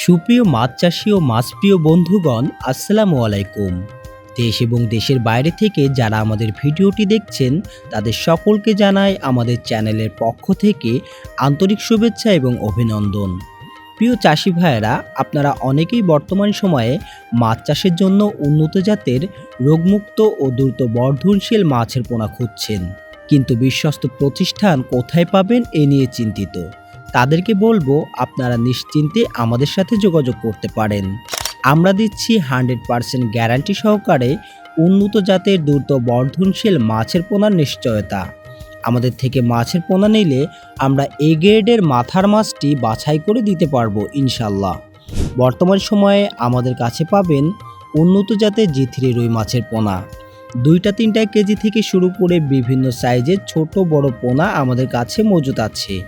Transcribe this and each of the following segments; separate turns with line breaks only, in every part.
সুপ্রিয় মাছ চাষি ও মাছপ্রিয় বন্ধুগণ, আসসালামু আলাইকুম। দেশ এবং দেশের বাইরে থেকে যারা আমাদের ভিডিওটি দেখছেন, তাদের সকলকে জানাই আমাদের চ্যানেলের পক্ষ থেকে আন্তরিক শুভেচ্ছা এবং অভিনন্দন। প্রিয় চাষি ভাইয়েরা, আপনারা অনেকেই বর্তমান সময়ে মাছ চাষের জন্য উন্নত জাতের, রোগমুক্ত ও দ্রুত বর্ধনশীল মাছের পোনা খুঁজছেন। কিন্তু বিশ্বস্ত প্রতিষ্ঠান কোথায় পাবেন এ নিয়ে চিন্তিত। তাদেরকে বলব, আপনারা নিশ্চিন্তে আমাদের সাথে যোগাযোগ করতে পারেন। আমরা দিচ্ছি হান্ড্রেড পারসেন্ট গ্যারান্টি সহকারে উন্নত জাতের দ্রুত বর্ধনশীল মাছের পোনার নিশ্চয়তা। আমাদের থেকে মাছের পোনা নিলে আমরা এ গ্রেডের মাথার মাছটি বাছাই করে দিতে পারব ইনশাল্লাহ বর্তমান সময়ে আমাদের কাছে পাবেন উন্নত জাতের জি থ্রি রুই মাছের পোনা। দুইটা তিনটা কেজি থেকে শুরু করে বিভিন্ন সাইজের ছোট বড় পোনা আমাদের কাছে মজুদ আছে।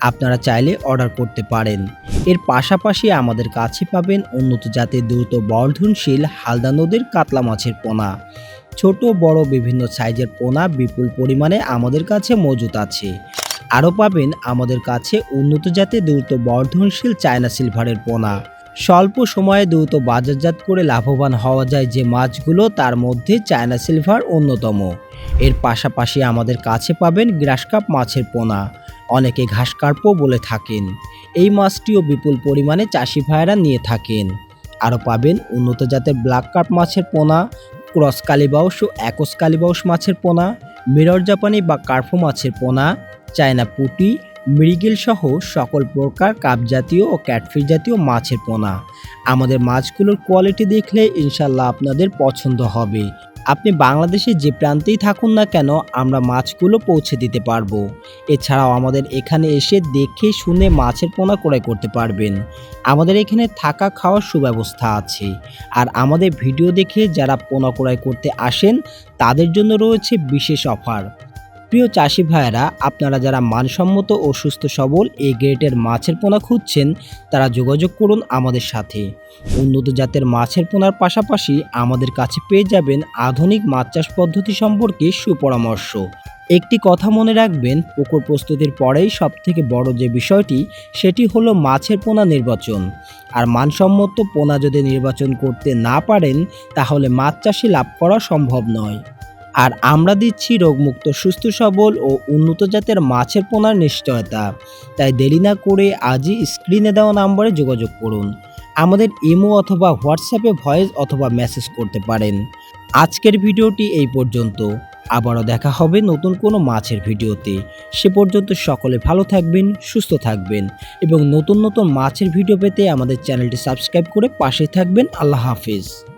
আপনারা চাইলে অর্ডার করতে পারেন। এর পাশাপাশি আমাদের কাছে পাবেন উন্নত জাতের দ্রুত বর্ধনশীল হালদা নদীর কাতলা মাছের পোনা। ছোট, বড় বিভিন্ন সাইজের পোনা বিপুল পরিমাণে আমাদের কাছে মজুদ আছে। আরও পাবেন আমাদের কাছে উন্নত জাতের দ্রুত বর্ধনশীল চায়না সিলভারের পোনা। স্বল্প সময়ে দ্রুত বাজারজাত করে লাভবান হওয়া যায় যে মাছগুলো তার মধ্যে চায়না সিলভার অন্যতম। এর পাশাপাশি আমাদের কাছে পাবেন গ্রাসকাপ মাছের পোনা। অনেকে ঘাসকার্পও বলে থাকেন। এই মাছটিও বিপুল পরিমাণে চাষি ভাইয়েরা নিয়ে থাকেন। আরও পাবেন উন্নত জাতের ব্ল্যাক কার্প মাছের পোনা, ক্রস কালিবাউস ও একস কালিবাউস মাছের পোনা, মিরর জাপানি বা কার্ফো মাছের পোনা, চায়না পুটি মৃগেল সহ সকল প্রকার কাপ জাতীয় ও ক্যাটফিশ জাতীয় মাছের পোনা। আমাদের মাছগুলোর কোয়ালিটি দেখলে ইনশাল্লাহ আপনাদের পছন্দ হবে। আপনি বাংলাদেশে যে প্রান্তেই থাকুন না কেন, আমরা মাছগুলো পৌঁছে দিতে পারব। এছাড়াও আমাদের এখানে এসে দেখে শুনে মাছের পোনা ক্রয় করতে পারবেন। আমাদের এখানে থাকা খাওয়ার সুব্যবস্থা আছে। আর আমাদের ভিডিও দেখে যারা পোনা ক্রয় করতে আসেন, তাদের জন্য রয়েছে বিশেষ অফার। প্রিয় চাষি ভাইয়েরা, আপনারা যারা মানসম্মত ও সুস্থ সবল এই গ্রেটের মাছের পোনা খুঁজছেন, তারা যোগাযোগ করুন আমাদের সাথে। উন্নত জাতের মাছের পোনার পাশাপাশি আমাদের কাছে পেয়ে যাবেন আধুনিক মাছ চাষ পদ্ধতি সম্পর্কে সুপরামর্শ। একটি কথা মনে রাখবেন, পুকুর প্রস্তুতির পরেই সবথেকে বড় যে বিষয়টি, সেটি হলো মাছের পোনা নির্বাচন। আর মানসম্মত পোনা যদি নির্বাচন করতে না পারেন, তাহলে মাছ চাষে লাভ করা সম্ভব নয়। আর আমরা দিচ্ছি রোগমুক্ত, সুস্থ, সবল ও উন্নত জাতের মাছের পোনার নিশ্চয়তা। তাই দেরি না করে আজই স্ক্রিনে দেওয়া নম্বরে যোগাযোগ করুন। আমাদের ইমো অথবা হোয়াটসঅ্যাপে ভয়েস অথবা মেসেজ করতে পারেন। আজকের ভিডিওটি এই পর্যন্ত। আবারও দেখা হবে নতুন কোনো মাছের ভিডিওতে। সে পর্যন্ত সকলে ভালো থাকবেন, সুস্থ থাকবেন এবং নতুন নতুন মাছের ভিডিও পেতে আমাদের চ্যানেলটি সাবস্ক্রাইব করে পাশে থাকবেন। আল্লাহ হাফিজ।